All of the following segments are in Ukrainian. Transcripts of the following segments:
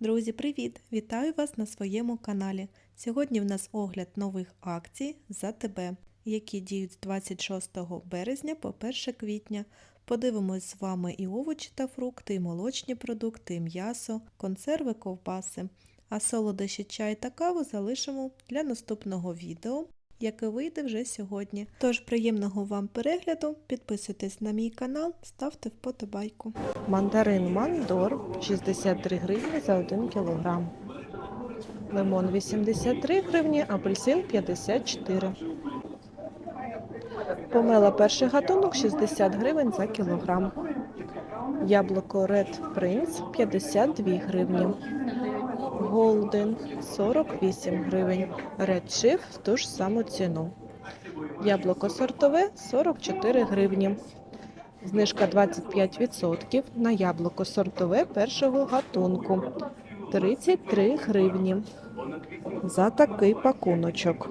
Друзі, привіт! Вітаю вас на своєму каналі. Сьогодні в нас огляд нових акцій за тебе, які діють з 26 березня по 1 квітня. Подивимось з вами і овочі та фрукти, і молочні продукти, і м'ясо, консерви, ковбаси. А солодощі, чай та каву залишимо для наступного відео, яке вийде вже сьогодні. Тож приємного вам перегляду, підписуйтесь на мій канал, ставте вподобайку. Мандарин Мандор 63 гривні за 1 кілограм. Лимон 83 гривні, апельсин 54. Помела перший гатунок 60 гривень за кілограм. Яблуко Red Prince 52 гривні. Голден 48 гривень. Chief в ту ж саму ціну. Яблуко сортове 44 гривні. Знижка 25% на яблуко сортове першого гатунку 33 гривні за такий пакуночок.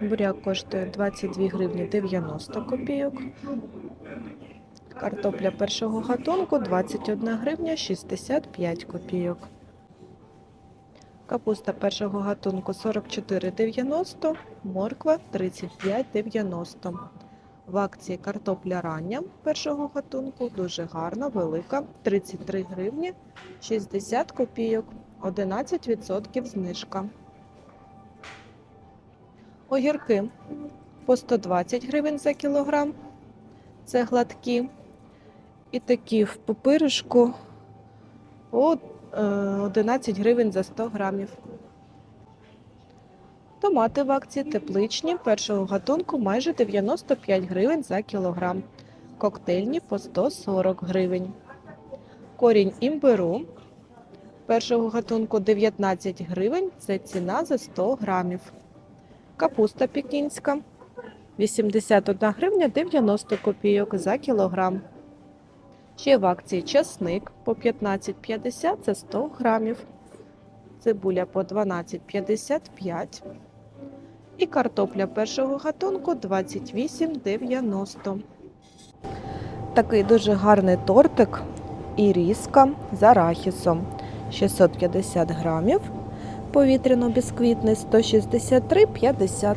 Буряк коштує 22 гривні 90 копійок. Картопля першого гатунку 21 гривня 65 копійок. Капуста першого гатунку 44,90, морква 35,90. В акції картопля рання першого гатунку дуже гарна, велика 33 гривні 60 копійок, 11% знижка. Огірки по 120 гривень за кілограм. Це гладкі. І такі в пупиришку по е, 11 гривень за 100 грамів. Томати в акції тепличні першого гатунку майже 95 гривень за кілограм. Коктейльні по 140 гривень. Корінь імбиру першого гатунку 19 гривень. Це ціна за 100 грамів. Капуста пекінська 81 гривня 90 копійок за кілограм. Ще в акції часник по 15,50 за 100 грамів. Цибуля по 12,55. І картопля першого гатунку 28,90. Такий дуже гарний тортик і різка з арахісом 650 грамів. Повітряно-бісквітний 163,50.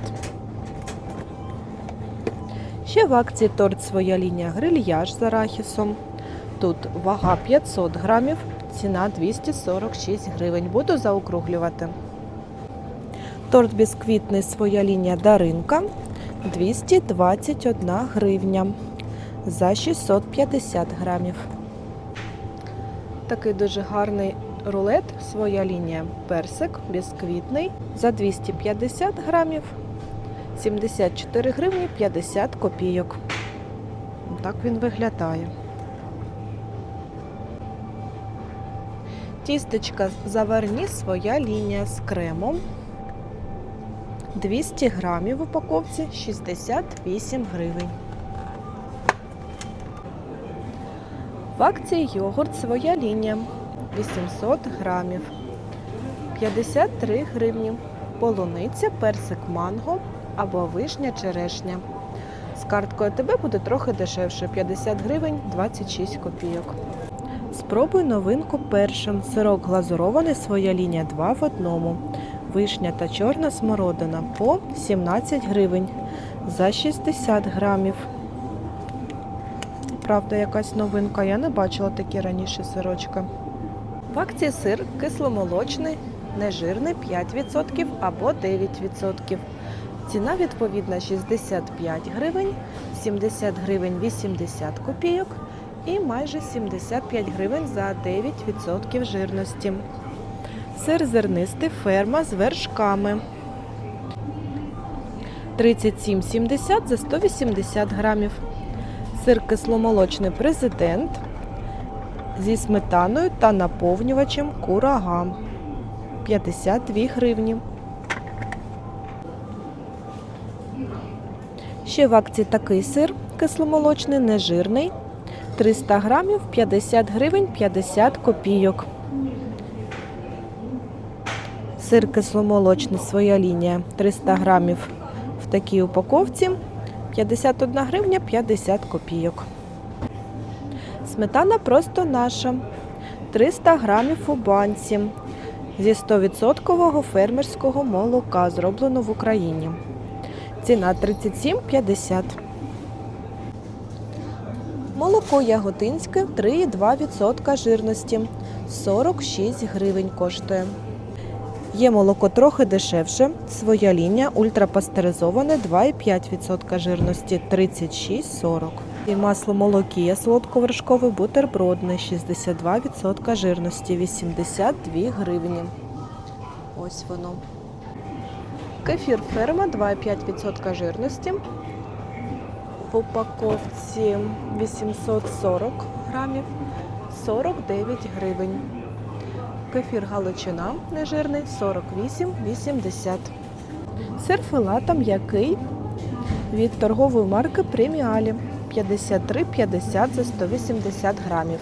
Ще в акції торт своя лінія грильяж з арахісом. Тут вага 500 грамів, ціна 246 гривень. Буду заокруглювати. Торт бісквітний своя лінія Даринка 221 гривня за 650 грамів. Такий дуже гарний рулет, своя лінія персик бісквітний за 250 грамів 74 гривні 50 копійок. Так він виглядає. Тістечка заварні своя лінія з кремом. 200 грамів в упаковці 68 гривень. В акції йогурт своя лінія 800 грамів 53 гривні. Полуниця, персик манго або вишня черешня. З карткою АТБ буде трохи дешевше 50 гривень 26 копійок. Спробуй новинку першим. Сирок глазурований своя лінія 2 в одному. Вишня та чорна смородина по 17 гривень за 60 грамів. Правда, якась новинка. Я не бачила такі раніше сирочки. В акції сир кисломолочний, нежирний 5% або 9%. Ціна відповідна 65 гривень, 70 гривень 80 копійок і майже 75 гривень за 9% жирності. Сир зернистий ферма з вершками. 37,70 за 180 грамів. Сир кисломолочний президент зі сметаною та наповнювачем курага. 52 гривні. Ще в акції такий сир кисломолочний, нежирний. 300 грамів 50 гривень 50 копійок. Сир кисломолочний, своя лінія 300 грамів в такій упаковці 51 гривня 50 копійок. Сметана просто наша. 300 грамів у банці зі 100% фермерського молока, зроблено в Україні. Ціна 37,50. Молоко яготинське 3,2% жирності. 46 гривень коштує. Є молоко трохи дешевше. Своя лінія ультрапастеризоване 2,5% жирності 36,40. І масло молокія солодковершкове бутербродне 62% жирності 82 гривні. Ось воно. Кефір ферма 2,5% жирності. Упаковці 840 грамів 49 гривень. Кефір Галичина нежирний 48,80. Сир филата м'який від торгової марки Преміалі 53,50 за 180 грамів.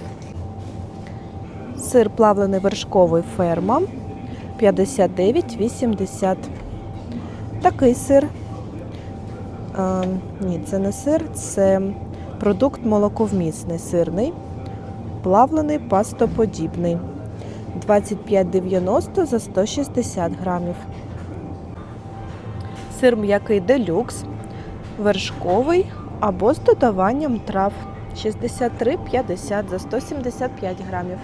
Сир плавлений вершковий ферма 59,80. Такий сир. Ні, це не сир, це продукт молоковмісний сирний, плавлений пастоподібний. 25,90 за 160 грамів. Сир м'який делюкс, вершковий або з додаванням трав 63,50 за 175 грамів.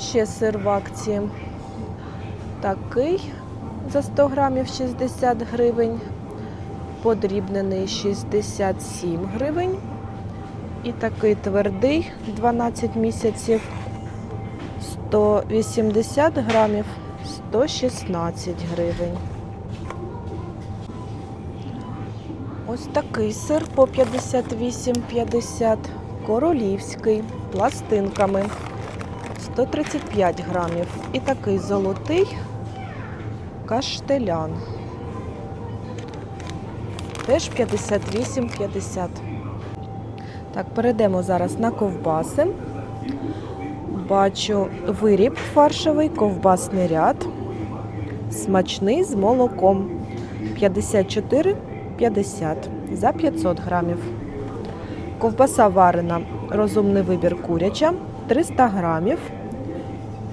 Ще сир в акції. Такий за 100 грамів 60 гривень. Подрібнений 67 гривень. І такий твердий 12 місяців 180 грамів 116 гривень. Ось такий сир по 58,50, королівський, пластинками 135 грамів. І такий золотий каштелян. Теж 58,50. Так, перейдемо зараз на ковбаси. Бачу виріб фаршовий, ковбасний ряд. Смачний з молоком. 54,50 за 500 грамів. Ковбаса варена. Розумний вибір куряча 300 грамів.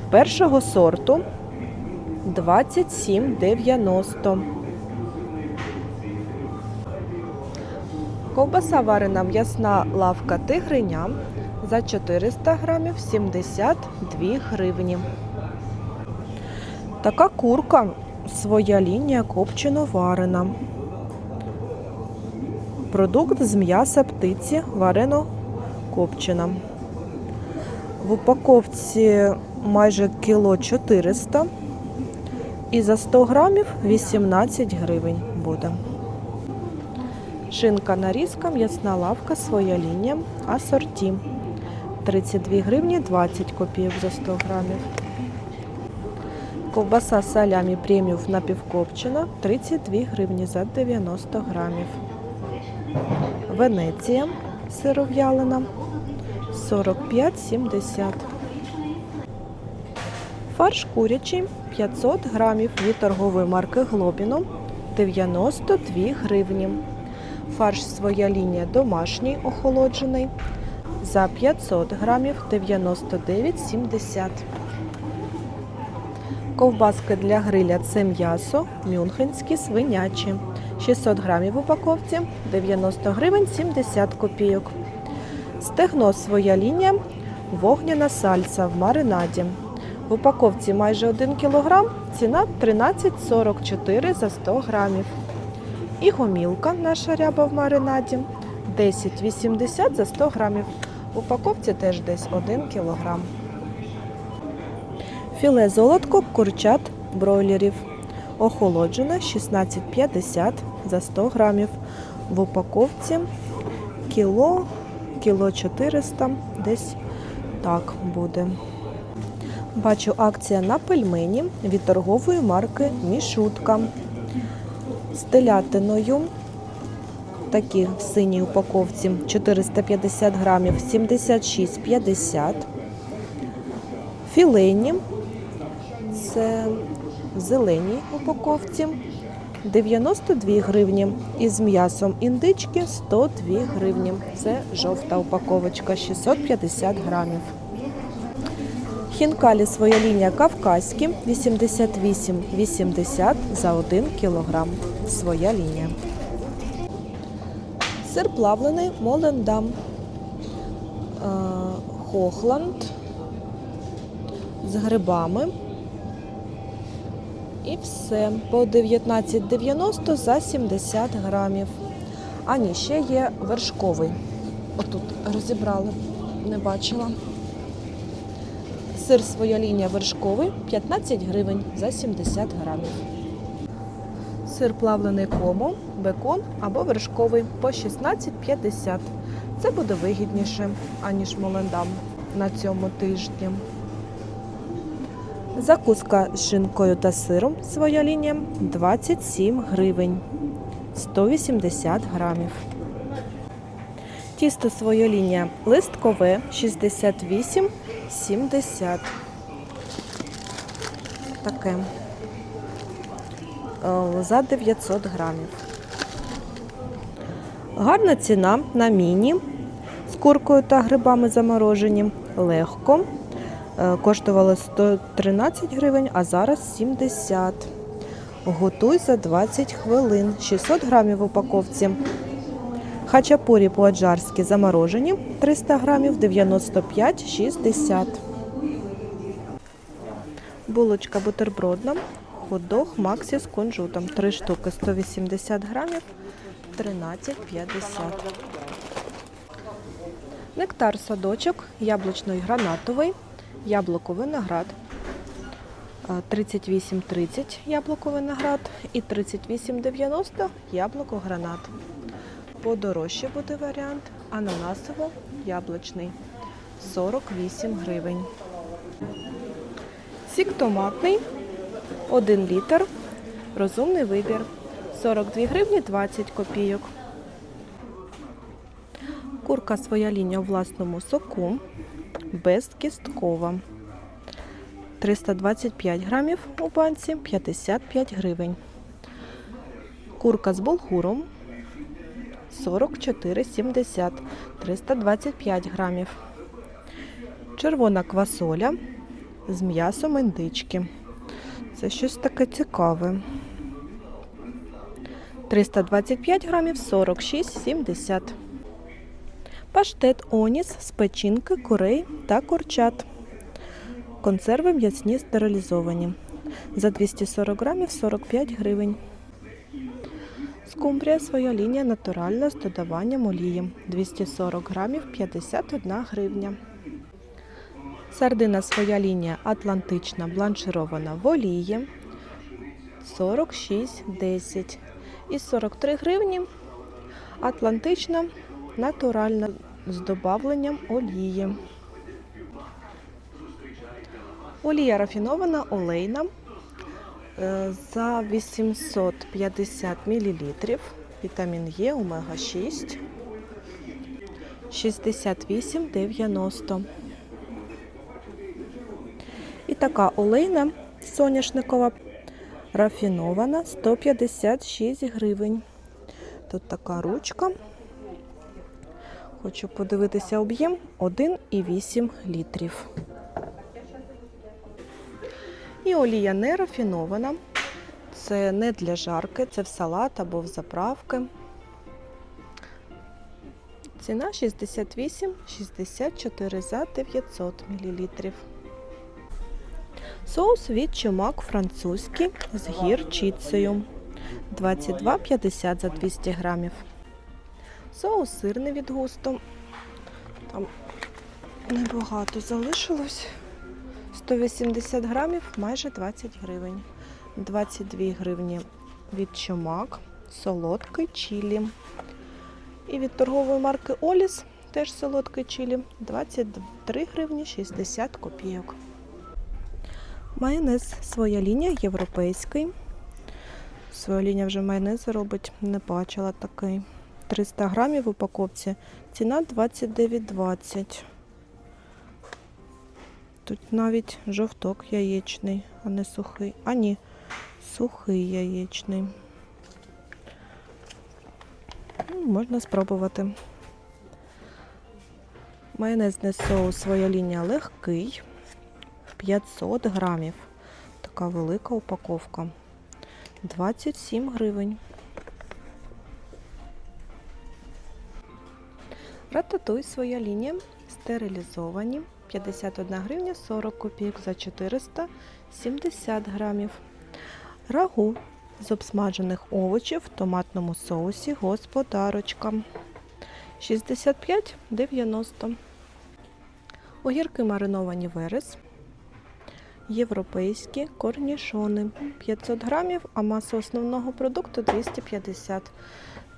Першого сорту 27,90. Ковбаса варена м'ясна лавка тигриня за 400 грамів 72 гривні. Така курка своя лінія копчено варена. Продукт з м'яса птиці варено копчена. В упаковці майже кіло 400 і за 100 грамів 18 гривень буде. Шинка нарізка, м'ясна лавка, своя лінія, асорті. 32 гривні 20 копійок за 100 грамів. Ковбаса салямі преміум напівкопчена 32 гривні за 90 грамів. Венеція сиров'ялина 45,70. Фарш курячий 500 грамів від торгової марки Глобіно 92 гривні. Фарш своя лінія домашній охолоджений за 500 грамів 99,70. Ковбаски для гриля це м'ясо, мюнхенські, свинячі. 600 грамів в упаковці 90 гривень 70 копійок. Стегно своя лінія, вогняна сальса в маринаді. В упаковці майже 1 кг, ціна 13,44 за 100 грамів. І гомілка наша ряба в маринаді 10,80 за 100 грамів. В упаковці теж десь 1 кг. Філе золотко курчат бройлерів. Охолоджене 16,50 за 100 грамів. В упаковці кіло, кіло 400, десь так буде. Бачу акція на пельмені від торгової марки Мішутка. З телятиною. Такі в синій упаковці 450 грамів 76,50. Філейні. Це в зеленій упаковці 92 гривні. І з м'ясом індички 102 гривні. Це жовта упаковочка 650 грамів. Хінкалі своя лінія кавказькі 88,80 за 1 кілограм. Своя лінія. Сир плавлений Молендам. Хохланд з грибами. І все. По 19,90 за 70 грамів. А ні, ще є вершковий. Отут розібрали, не бачила. Сир своя лінія вершковий 15 гривень за 70 грамів. Сир плавлений комо, бекон або вершковий по 16,50. Це буде вигідніше, аніж молендам на цьому тижні. Закуска з шинкою та сиром своя лінія 27 гривень 180 грамів. Тісто своя лінія листкове 68,70. Таке Е, за 900 грамів. Гарна ціна на міні з куркою та грибами заморожені. Легко. Е, Коштувало 113 гривень, а зараз 70. Готуй за 20 хвилин. 600 грамів в упаковці. Хачапурі по-аджарськи заморожені 300 грамів 95,60. Булочка бутербродна. Хот-дог Максі з кунжутом. 3 штуки 180 грамів 13,50. Нектар садочок, яблучний гранатовий, яблуко виноград. Е, 38,30 яблуко виноград і 38,90 яблуко гранат. Подорожче буде варіант ананасово яблучний 48 гривень. Сік томатний 1 літр. Розумний вибір 42 гривні 20 копійок. Курка своя лінія у власному соку безкісткова. 325 грамів у банці 55 гривень. Курка з булгуром 44,70 325 грамів. Червона квасоля з м'ясом індички. Це щось таке цікаве. 325 грамів 46,70. Паштет Оніс з печінки, курей та курчат. Консерви м'ясні стерилізовані. За 240 грамів 45 гривень. Скумбрія своя лінія натуральна з додаванням олії. 240 грамів 51 гривня. Сардина своя лінія атлантична бланширована в олії 46,10. І 43 гривні атлантична натуральна з додавленням олії. Олія рафінована олейна за 850 мл. Вітамін Е, омега 6. 68,90. І така олейна соняшникова рафінована 156 гривень. Тут така ручка. Хочу подивитися об'єм 1,8 літрів. І олія не рафінована. Це не для жарки, це в салат або в заправки. Ціна 68,64 за 900 мл. Соус від чумак французький з гірчицею 22,50 за 200 грамів. Соус сирний від густу. Там небагато залишилось. 180 грамів, майже 20 гривень. 22 гривні від чумак, солодкий чилі. І від торгової марки Оліс теж солодкий чилі 23 гривні 60 копійок. Майонез своя лінія європейський. Своя лінія вже майонез робить, не бачила такий. 300 грамів в упаковці. Ціна 29,20. Тут навіть жовток яєчний, а не сухий. А ні, сухий яєчний. можна спробувати. Майонезний соус своя лінія легкий. 500 грамів. Така велика упаковка. 27 гривень. Рататуй своя лінія. Стерилізовані. 51 гривня 40 копійок за 470 грамів. Рагу з обсмажених овочів в томатному соусі господарочка. 65,90. Огірки мариновані верес. Європейські корнішони 500 грамів, а маса основного продукту 250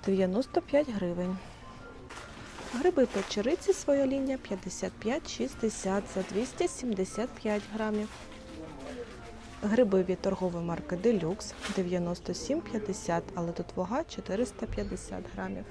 95 гривень. Гриби печериці своєління лінія 55,60 за 275 грамів. Грибові торгової марки Deluxe 97,50, але тут вага 450 грамів.